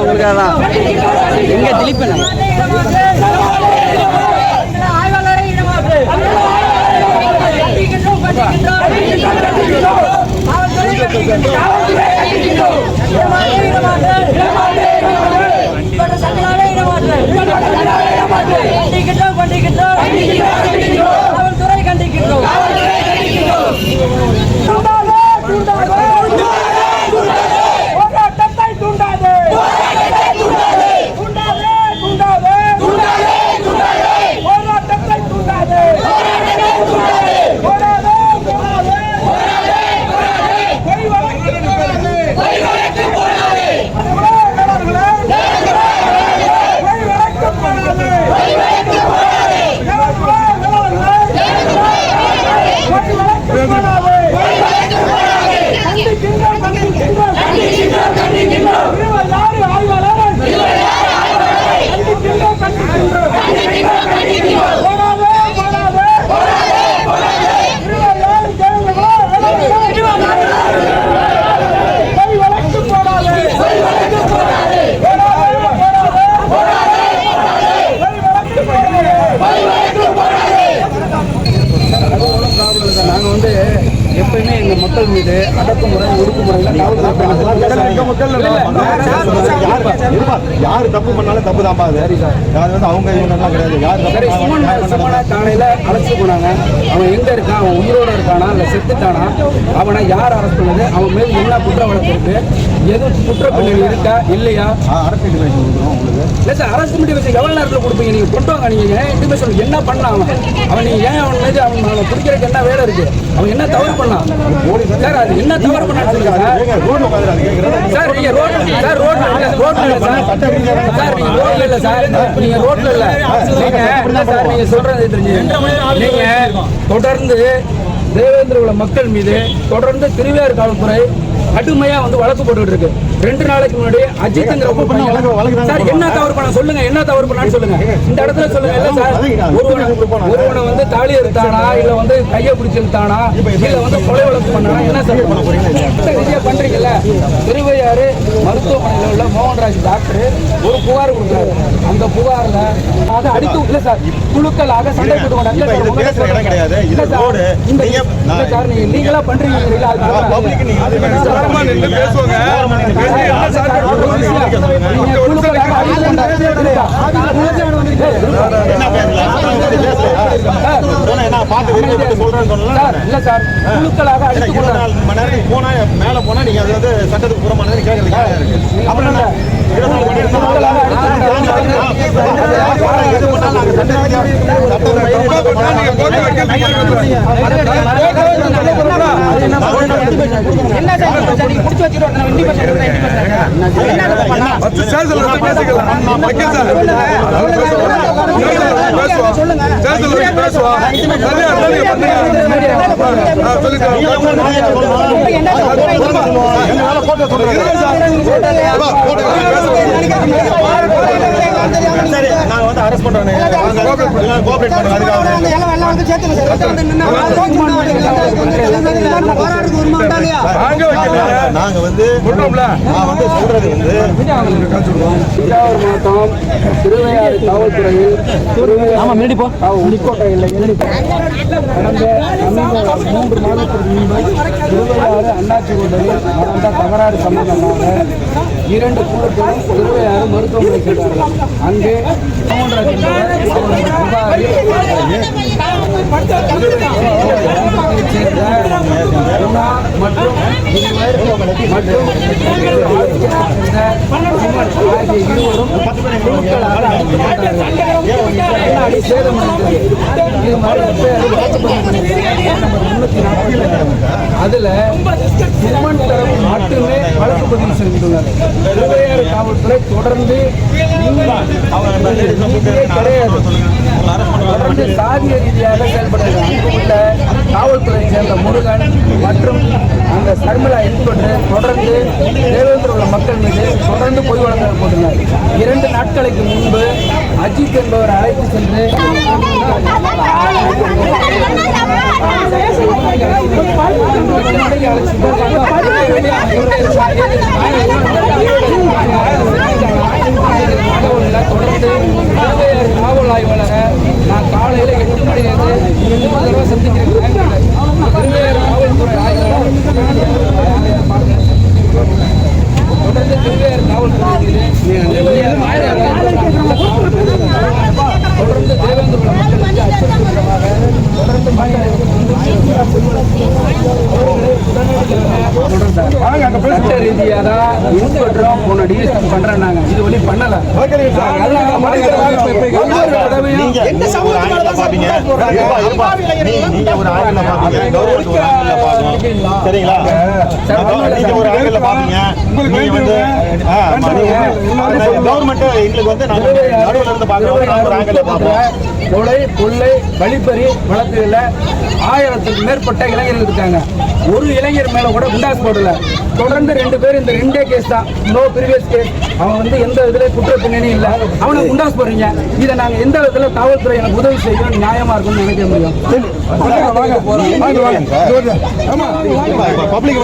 உங்களுக்காக தான் எங்க வழக்கு போடாதே மக்கள் மீது அடக்குமுறை ஒடுக்குமுறையில் யாரு தப்பு பண்ணாலும் தப்பு தான்ப்பா அது. அது வந்து அவங்க இவங்கெல்லாம் கிடையாது. யார் காலையில் அழைச்சி போனாங்க. அவன் எங்கே இருக்கான்? அவன் உயிரோடு இருக்கானா? இல்லை செத்துட்டானா? அவனை யார் அரெஸ்ட் பண்ணது? அவன் மேல் என்ன குற்ற வழக்கு இருக்கு? எது குற்ற பின்னணி இருக்கா? இல்லையா? அரசு இன்டிமேஷன் கொடுக்குறோம் உங்களுக்கு. இல்லை சார் அரசு இன்டிமேஷன் எவ்வளோ நேரத்தில் கொடுப்பீங்க? நீங்கள் கொண்டு வாங்க நீங்கள் இன்டிமேஷன் என்ன பண்ணான் அவன்? அவன் நீங்கள் ஏன் அவன் மீது அவன் அவனை பிடிக்கிறதுக்கு என்ன வேலை இருக்கு? அவன் என்ன தவறு பண்ணான்? சார் அது என்ன தவறு பண்ணான்னு சொல்லுங்க சார். நீங்க ரோட்ல சார் ரோட்ல இல்ல ரோட்ல இல்ல சார். சார்? நீங்க ரோட்ல இல்ல சார். நீங்க ரோட்ல இல்ல. நீங்க சார் நீங்க சொல்றது நீங்க தொடர்ந்து தேவேந்திர மக்கள் மீது தொடர்ந்து திருவையாறு காவல்துறை கடுமையா வந்து வழக்கு போட்டுட்டு இருக்கு. ரெண்டு நாளைக்கு முன்னாடி அஜித்ங்கிற ஒரு பையன் சார் என்ன தவறு பண்ண சொல்லுங்க என்ன தவறு பண்ணான்னு சொல்லுங்க. இந்த இடத்துல சொல்லுங்க இல்ல சார் ஒருவனை ஒருவனை வந்து தாலி எடுத்தானா இல்ல வந்து கையை பிடிச்சி இழுத்தானா இல்ல வந்து கொலை வழக்கு பண்ணானா என்ன சார் பண்ண போறீங்க? பண்றீங்கல்ல. திருவையாறு மருத்துவமனையில் உள்ள மோகன்ராஜ் டாக்டர் ஒரு புகார் கொடுக்குறாரு. அந்த புகார்ல அதை அடித்து இல்ல சார் குழுக்களாக சண்டை போட்டு இப்ப இது பேசுற இடம் கிடையாது. இது இல்ல சார், ரோடு. இந்த நீங்க- இல்ல சார் நீங்க லீகலா பண்றீங்க. ஓரமா நின்னு பேசுவாங்க. மேல போனா நீங்க அது வந்து சட்டத்துக்கு நியாயம் இருக்கு அப்புறம் எது பண்ணாலும் நாங்க சட்டத்துக்கு கோர்ட்ல என்ன சார் சார் புடிச்சு வந்து சார் வந்து சரியா இருந்தா நீங்க சரி வந்து அரெஸ்ட் பண்றோம் கோஆபரேட் பண்ணுவோம் அதுக்காக வாங்க. வைக்கல நாங்க வந்து நான் வந்து சொல்றது வந்து தஞ்சாவூர் மாவட்டம் திருவையாறு காவல்துறையில் ஆமா முன்னாடி போ. உள்கோட்டையில் கடந்த மூன்று மாதத்திற்கு முன்பு திருவையாறு அண்ணாச்சி கோட்டையில் நடந்த தகராறு சம்பந்தமாக இரண்டு குழுக்களும் திருவையாறு மருத்துவமனை சென்றார்கள். அங்கே மோகன்ராஜ் என்பவர் அவரது புகாரில் கிராமத்தைச் சேர்ந்த குணா மற்றும் இருவர் மற்றும் ஆகிய இருவரும் குழுக்களாக அடிக்கப்பட்டார்கள் அடி சேதமடைந்தது இது மாதிரி பேர் வழக்குப்பதிவு பண்ணியிருக்காங்க. நம்பர் முன்னூத்தி நாற்பது அதுல சுமன் தரப்பு மட்டுமே வழக்கு பதிவு செய்துள்ளனர். திருவையாறு காவல்துறை தொடர்ந்து கிடையாது. தொடர்ந்து சாதிய ரீதியாக செயல்படுகிறது. அங்குள்ள காவல்துறையை சேர்ந்த முருகன் மற்றும் அந்த சர்மிளா இன்ஸ்பெக்டர் தொடர்ந்து தேவேந்திர உள்ள மக்கள் மீது தொடர்ந்து பொய் வழங்கல் போட்டுள்ளார் இரண்டு நாட்களுக்கு முன்பு அஜித் என்பவர் அழைத்து சென்று காலையில் எட்டு மணி நேரத்தில் சந்திக்கிறேன் அழைத்து ரீதியாக தான் இன்ஸ்பெக்டரும் உன்னை டிஎஸ்பி பண்றேன்னாங்க இது வழி பண்ணல. நீங்க ஒரு சமூகத்து பாப்பீங்க நீங்க ஒரு சரிங்களா நீங்க ஒரு நீங்க வந்து கவர்மெண்ட் எங்களுக்கு வந்து நாங்க இருந்து பாக்குறோம் நாங்க ஒரு கொலை கொள்ளை வழிப்பறி வழக்குகள்ல ஆயிரத்துக்கு மேற்பட்ட இளைஞர்கள் இருக்காங்க ஒரு இளைஞர் மேல கூட குண்டாஸ் போடல தொடர்ந்து ரெண்டு பேர் இந்த ரெண்டே கேஸ் தான் நோ ப்ரீவியஸ் கேஸ் அவன் வந்து எந்த இதுல குற்ற இல்லை இல்ல அவனை குண்டாஸ் போடுறீங்க. இதை நாங்க எந்த விதத்துல காவல்துறை எனக்கு உதவி செய்யணும் நியாயமா இருக்கும்னு நினைக்க முடியும். பப்ளிக்